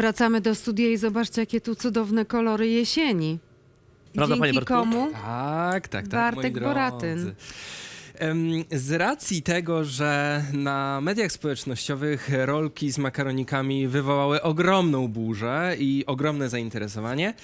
Wracamy do studia i zobaczcie, jakie tu cudowne kolory jesieni. Prawda, Dzięki panie Bartku? komu? Tak, tak, tak. Bartek Boratyn. Em, Z racji tego, że na mediach społecznościowych rolki z makaronikami wywołały ogromną burzę i ogromne zainteresowanie,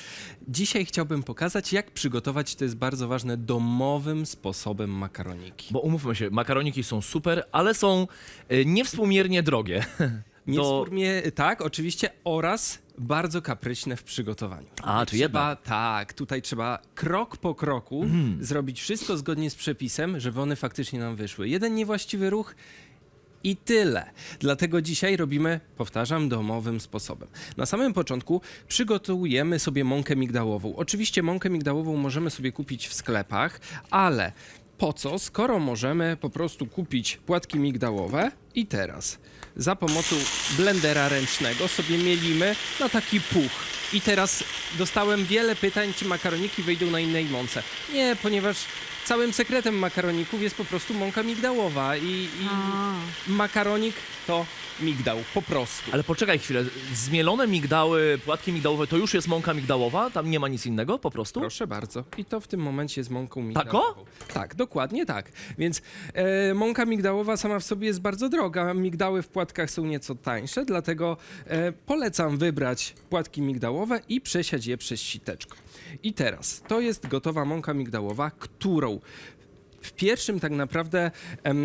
dzisiaj chciałbym pokazać, jak przygotować, to jest bardzo ważne, domowym sposobem makaroniki. Bo umówmy się, makaroniki są super, ale są y, niewspółmiernie drogie. Nie To- w formie, tak, oczywiście, oraz bardzo kapryśne w przygotowaniu. A, czy trzeba? Tak, tutaj trzeba krok po kroku Mhm. zrobić wszystko zgodnie z przepisem, żeby one faktycznie nam wyszły. Jeden niewłaściwy ruch i tyle. Dlatego dzisiaj robimy, powtarzam, domowym sposobem. Na samym początku przygotujemy sobie mąkę migdałową. Oczywiście mąkę migdałową możemy sobie kupić w sklepach, ale po co, skoro możemy po prostu kupić płatki migdałowe i teraz za pomocą blendera ręcznego sobie mielimy na taki puch. I teraz dostałem wiele pytań, czy makaroniki wyjdą na innej mące. Nie, ponieważ całym sekretem makaroników jest po prostu mąka migdałowa i, i makaronik to migdał, po prostu. Ale poczekaj chwilę, zmielone migdały, płatki migdałowe, to już jest mąka migdałowa? Tam nie ma nic innego po prostu? Proszę bardzo. I to w tym momencie z mąką migdałową. Tako? Tak, dokładnie tak. Więc e, mąka migdałowa sama w sobie jest bardzo droga. Migdały w płatkach są nieco tańsze, dlatego e, polecam wybrać płatki migdałowe i przesiać je przez siteczko. I teraz to jest gotowa mąka migdałowa, którą w pierwszym tak naprawdę em,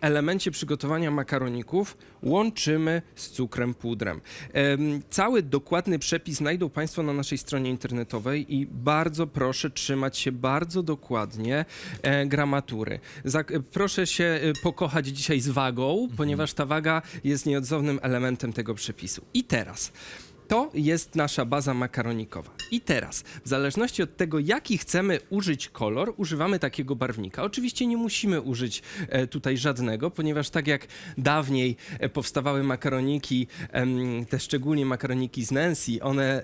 elemencie przygotowania makaroników łączymy z cukrem pudrem. Em, cały dokładny przepis znajdą Państwo na naszej stronie internetowej i bardzo proszę trzymać się bardzo dokładnie e, gramatury. E, proszę się e, pokochać dzisiaj z wagą, ponieważ ta waga jest nieodzownym elementem tego przepisu. I teraz. To jest nasza baza makaronikowa. I teraz, w zależności od tego, jaki chcemy użyć kolor, używamy takiego barwnika. Oczywiście nie musimy użyć e, tutaj żadnego, ponieważ tak jak dawniej e, powstawały makaroniki, te szczególnie makaroniki z Nancy, one.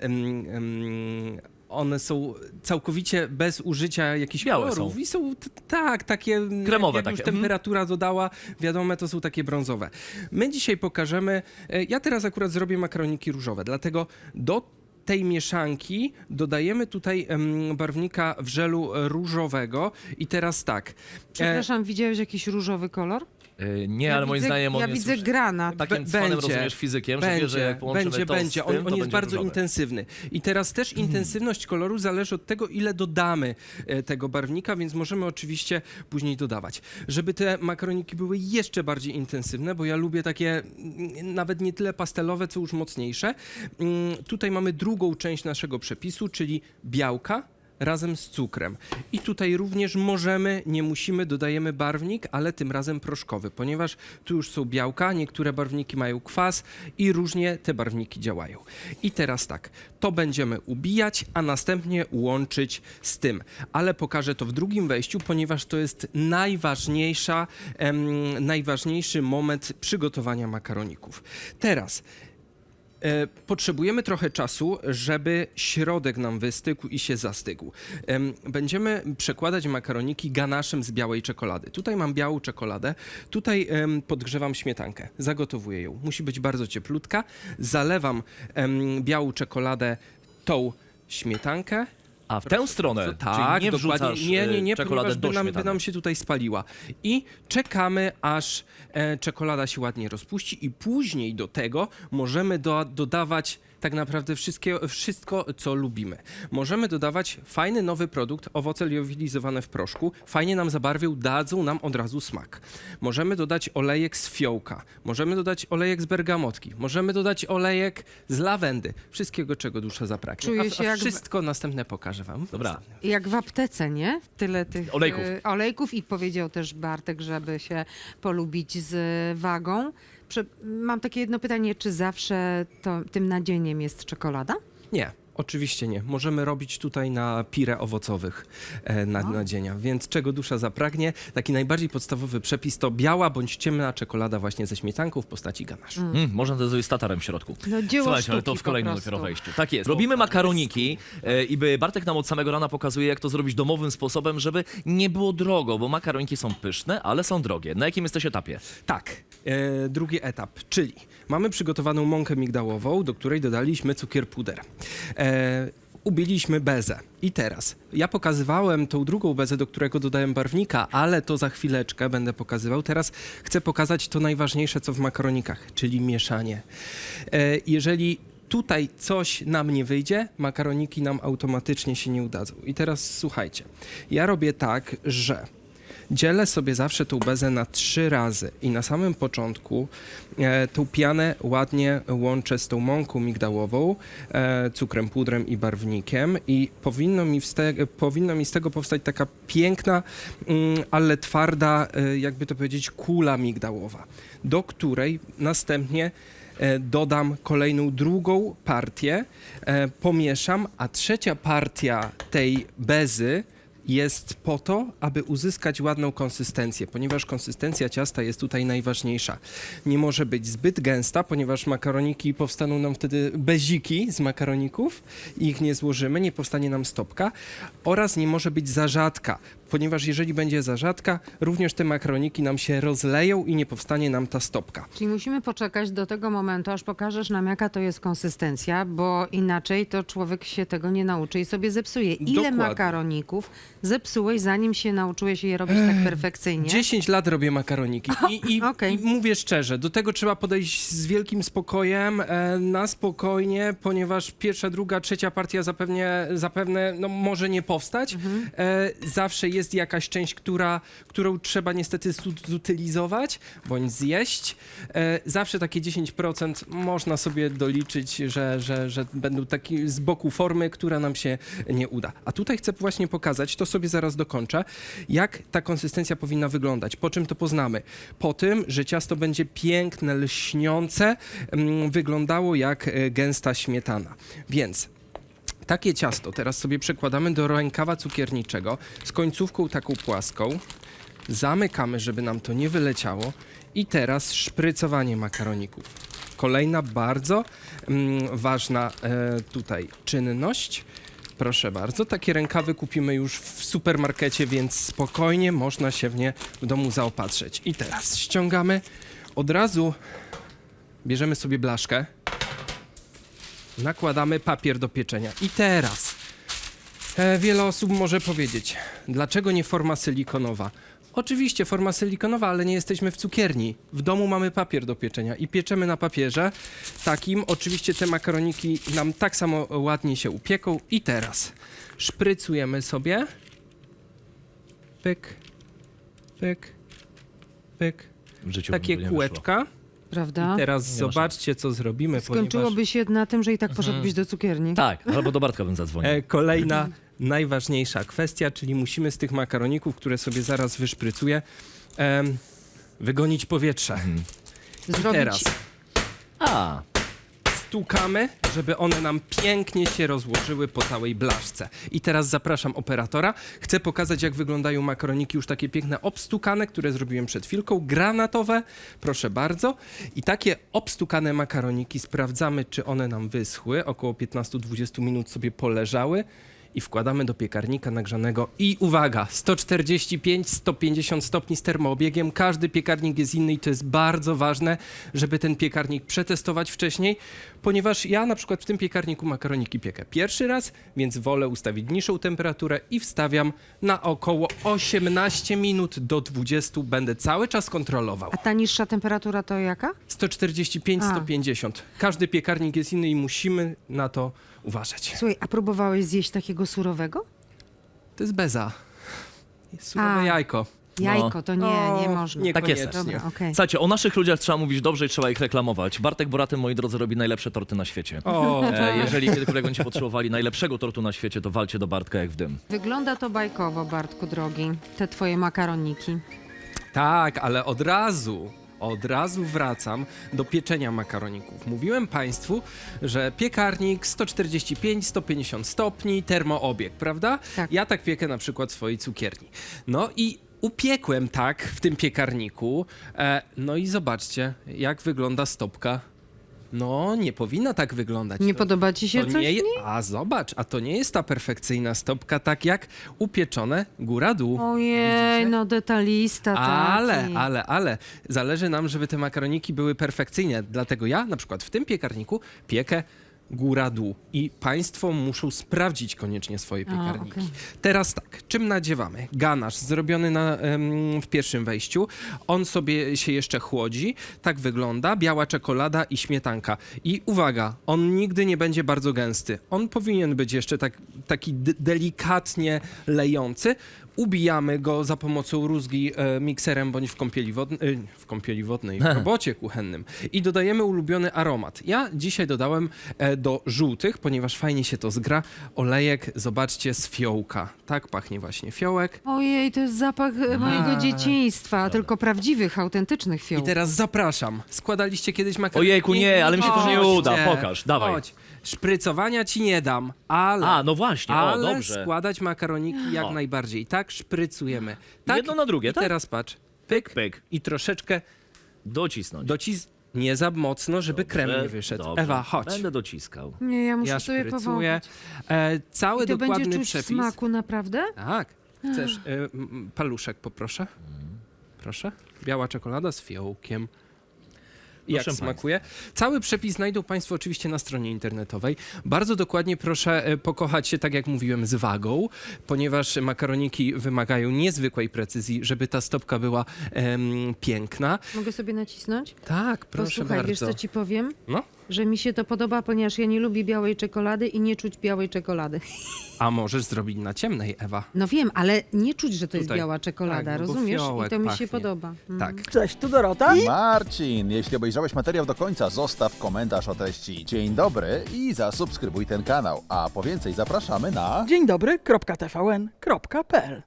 One są całkowicie bez użycia jakichś Białe kolorów są. i są t- tak, takie Kremowe jak takie, już mhm. temperatura dodała, wiadomo, to są takie brązowe. My dzisiaj pokażemy, e, ja teraz akurat zrobię makaroniki różowe, dlatego do tej mieszanki dodajemy tutaj em, barwnika w żelu różowego i teraz tak. e, Przepraszam, widziałeś jakiś różowy kolor? Y, nie, ja ale moim widzę, zdaniem on Ja jest widzę już granat. takim Be- cwanym, będzie. rozumiesz, fizykiem, że wie, że jak połączymy będzie, to będzie. z On, tym, on to jest będzie bardzo różowe. intensywny. I teraz też intensywność koloru zależy od tego, ile dodamy e, tego barwnika, więc możemy oczywiście później dodawać. Żeby te makaroniki były jeszcze bardziej intensywne, bo ja lubię takie mm, nawet nie tyle pastelowe, co już mocniejsze. mm, Tutaj mamy drugą część naszego przepisu, czyli białka razem z cukrem. I tutaj również możemy, nie musimy, dodajemy barwnik, ale tym razem proszkowy, ponieważ tu już są białka, niektóre barwniki mają kwas i różnie te barwniki działają. I teraz tak, to będziemy ubijać, a następnie łączyć z tym. Ale pokażę to w drugim wejściu, ponieważ to jest najważniejsza, em, najważniejszy moment przygotowania makaroników. Teraz E, Potrzebujemy trochę czasu, żeby środek nam wystygł i się zastygł. Em, Będziemy przekładać makaroniki ganaszem z białej czekolady. Tutaj mam białą czekoladę, tutaj em, podgrzewam śmietankę, zagotowuję ją. Musi być bardzo cieplutka. Zalewam em, białą czekoladę tą śmietankę. A w tę stronę, Co- czyli tak, nie dokładnie. wrzucasz nie, nie, nie, czekoladę ponieważ do by nam, by śmietany. nam się tutaj spaliła. I czekamy, aż e, czekolada się ładnie rozpuści i później do tego możemy do, dodawać tak naprawdę wszystkie, wszystko, co lubimy. Możemy dodawać fajny nowy produkt, owoce liofilizowane w proszku. Fajnie nam zabarwią, dadzą nam od razu smak. Możemy dodać olejek z fiołka. Możemy dodać olejek z bergamotki. Możemy dodać olejek z lawendy. Wszystkiego, czego dusza zapragnie. Czuję a, się a jak w- wszystko następne pokażę wam. Dobra. Jak w aptece, nie? Tyle tych Olejków. e, olejków i powiedział też Bartek, żeby się polubić z wagą. Prze- mam takie jedno pytanie, czy zawsze to, tym nadzieniem jest czekolada? Nie, oczywiście nie. Możemy robić tutaj na pire owocowych e, na, No. nadzienia, więc czego dusza zapragnie. Taki najbardziej podstawowy przepis to biała bądź ciemna czekolada właśnie ze śmietanką w postaci ganaszu. Mm, można to zrobić z tatarem w środku. No dzieło Słuchajcie, ale to w kolejnym dopiero wejściu. Tak jest. Robimy makaroniki e, i by Bartek nam od samego rana pokazuje, jak to zrobić domowym sposobem, żeby nie było drogo, bo makaroniki są pyszne, ale są drogie. Na jakim jesteś etapie? Tak, e, drugi etap, czyli Mamy przygotowaną mąkę migdałową, do której dodaliśmy cukier puder. E, ubiliśmy bezę. I teraz, ja pokazywałem tą drugą bezę, do którego dodałem barwnika, ale to za chwileczkę będę pokazywał. Teraz chcę pokazać to najważniejsze, co w makaronikach, czyli mieszanie. E, jeżeli tutaj coś nam nie wyjdzie, makaroniki nam automatycznie się nie udadzą. I teraz słuchajcie, ja robię tak, że dzielę sobie zawsze tą bezę na trzy razy. I na samym początku e, tą pianę ładnie łączę z tą mąką migdałową, e, cukrem, pudrem i barwnikiem. I powinno mi, wste- powinno mi z tego powstać taka piękna, mm, ale twarda, e, jakby to powiedzieć, kula migdałowa, do której następnie e, dodam kolejną drugą partię, e, pomieszam, a trzecia partia tej bezy jest po to, aby uzyskać ładną konsystencję, ponieważ konsystencja ciasta jest tutaj najważniejsza. Nie może być zbyt gęsta, ponieważ makaroniki powstaną nam wtedy beziki z makaroników ich nie złożymy, nie powstanie nam stopka oraz nie może być za rzadka, ponieważ jeżeli będzie za rzadka, również te makaroniki nam się rozleją i nie powstanie nam ta stopka. Czyli musimy poczekać do tego momentu, aż pokażesz nam, jaka to jest konsystencja, bo inaczej to człowiek się tego nie nauczy i sobie zepsuje. Ile Dokładnie. makaroników zepsułeś, zanim się nauczyłeś je robić tak perfekcyjnie? 10 lat robię makaroniki i, i, Okej. i mówię szczerze, do tego trzeba podejść z wielkim spokojem, e, na spokojnie, ponieważ pierwsza, druga, trzecia partia zapewne, zapewne no, może nie powstać. E, zawsze jest jakaś część, która, którą trzeba niestety zu- zutylizować bądź zjeść. E, zawsze takie 10% można sobie doliczyć, że, że, że będą takie z boku formy, która nam się nie uda. A tutaj chcę właśnie pokazać, to sobie zaraz dokończę, jak ta konsystencja powinna wyglądać. Po czym to poznamy? Po tym, że ciasto będzie piękne, lśniące, mm, wyglądało jak e, gęsta śmietana. Więc takie ciasto teraz sobie przekładamy do rękawa cukierniczego z końcówką taką płaską. Zamykamy, żeby nam to nie wyleciało. I teraz szprycowanie makaroników. Kolejna bardzo mm, ważna e, tutaj czynność. Proszę bardzo, takie rękawy kupimy już w supermarkecie, więc spokojnie można się w nie w domu zaopatrzyć. I teraz ściągamy, od razu bierzemy sobie blaszkę, nakładamy papier do pieczenia. I teraz e, wiele osób może powiedzieć, dlaczego nie forma silikonowa? Oczywiście forma silikonowa, ale nie jesteśmy w cukierni. W domu mamy papier do pieczenia i pieczemy na papierze takim. Oczywiście te makaroniki nam tak samo ładnie się upieką. I teraz szprycujemy sobie. Pyk, pyk, pyk. W życiu Takie nie wyszło. kółeczka. Prawda? I teraz Nie zobaczcie, co zrobimy, ponieważ... Skończyłoby się na tym, że i tak poszedłbyś do cukierni. Tak, albo do Bartka bym zadzwonił. E, kolejna najważniejsza kwestia, czyli musimy z tych makaroników, które sobie zaraz wyszprycuję, em, wygonić powietrze. I Zrobić teraz A, stukamy, żeby one nam pięknie się rozłożyły po całej blaszce. I teraz zapraszam operatora. Chcę pokazać, jak wyglądają makaroniki już takie piękne, obstukane, które zrobiłem przed chwilką, granatowe. Proszę bardzo. I takie obstukane makaroniki sprawdzamy, czy one nam wyschły. Około 15-20 minut sobie poleżały. I wkładamy do piekarnika nagrzanego. I uwaga, 145-150 stopni z termoobiegiem. Każdy piekarnik jest inny i to jest bardzo ważne, żeby ten piekarnik przetestować wcześniej, ponieważ ja na przykład w tym piekarniku makaroniki piekę pierwszy raz, więc wolę ustawić niższą temperaturę i wstawiam na około 18 minut do 20. Będę cały czas kontrolował. A ta niższa temperatura to jaka? 145-150. Każdy piekarnik jest inny i musimy na to uważać. Słuchaj, a próbowałeś zjeść takiego surowego? To jest beza. Jest surowe A. jajko. Jajko, to nie, nie O, można. Niekoniecznie. Tak jest. Dobra, okej. Słuchajcie, o naszych ludziach trzeba mówić dobrze i trzeba ich reklamować. Bartek Boratyn, moi drodzy, robi najlepsze torty na świecie. O, E, jeżeli kiedykolwiek będziecie potrzebowali najlepszego tortu na świecie, to walcie do Bartka jak w dym. Wygląda to bajkowo, Bartku drogi, te twoje makaroniki. Tak, ale od razu, od razu wracam do pieczenia makaroników. Mówiłem Państwu, że piekarnik 145-150 stopni, termoobieg, prawda? Tak. Ja tak piekę na przykład w swojej cukierni. No i upiekłem tak w tym piekarniku. E, no i zobaczcie, jak wygląda stopka No, nie powinna tak wyglądać. Nie To- podoba ci się to coś? nie je... A zobacz, a to nie jest ta perfekcyjna stopka, tak jak upieczone góra-dół. Ojej, Widzicie? no detalista Ale, taki. ale, ale zależy nam, żeby te makaroniki były perfekcyjne. Dlatego ja na przykład w tym piekarniku piekę góra-dół. I państwo muszą sprawdzić koniecznie swoje piekarniki. okej. Teraz tak, czym nadziewamy? Ganasz zrobiony na, em, w pierwszym wejściu. On sobie się jeszcze chłodzi. Tak wygląda. Biała czekolada i śmietanka. I uwaga, on nigdy nie będzie bardzo gęsty. On powinien być jeszcze tak, taki delikatnie lejący. Ubijamy go za pomocą rózgi e, mikserem bądź w kąpieli, wodn- e, w kąpieli wodnej, w robocie kuchennym. I dodajemy ulubiony aromat. Ja dzisiaj dodałem e, do żółtych, ponieważ fajnie się to zgra, olejek, zobaczcie, z fiołka. Tak pachnie właśnie fiołek. Ojej, to jest zapach e, mojego dzieciństwa, tylko prawdziwych, autentycznych I fiołków. teraz zapraszam. Składaliście kiedyś makaroniki? Ojejku, nie, ale mi się to nie Chodźcie, uda. Pokaż, dawaj. Chodź. Szprycowania ci nie dam, ale... A, no właśnie, o, ale dobrze. składać makaroniki jak O. najbardziej. Tak, szprycujemy. Tak, Jedno na drugie, I tak? teraz patrz. Pyk, Pyk. I troszeczkę Docisnąć. docis... Nie za mocno, żeby krem nie Dobrze, wyszedł. dobrze. Ewa, chodź. Będę dociskał. Nie, ja muszę Ja sobie szprycuję. powąchać. E, cały I to dokładny będzie czuć przepis. smaku, naprawdę? Tak. Chcesz e, m, paluszek, poproszę? Proszę. Biała czekolada z fiołkiem. Jak Proszę smakuje? Cały przepis znajdą Państwo oczywiście na stronie internetowej. Bardzo dokładnie proszę e, pokochać się, tak jak mówiłem, z wagą, ponieważ makaroniki wymagają niezwykłej precyzji, żeby ta stopka była em, piękna. Mogę sobie nacisnąć? Tak, proszę Posłuchaj, bardzo. wiesz co ci powiem? No, Że mi się to podoba, ponieważ ja nie lubię białej czekolady i nie czuć białej czekolady. a możesz zrobić na ciemnej, Ewa. No wiem, ale nie czuć, że to jest Tutaj. biała czekolada, Tak, no bo rozumiesz? I fiołek to mi pachnie. się podoba. Mm. Tak. Cześć, tu Dorota. Marcin, jeśli obejrzałeś materiał do końca, zostaw komentarz o treści. Dzień dobry i zasubskrybuj ten kanał. A po więcej zapraszamy na... Dzień dobry, kropka TVN, kropka PL.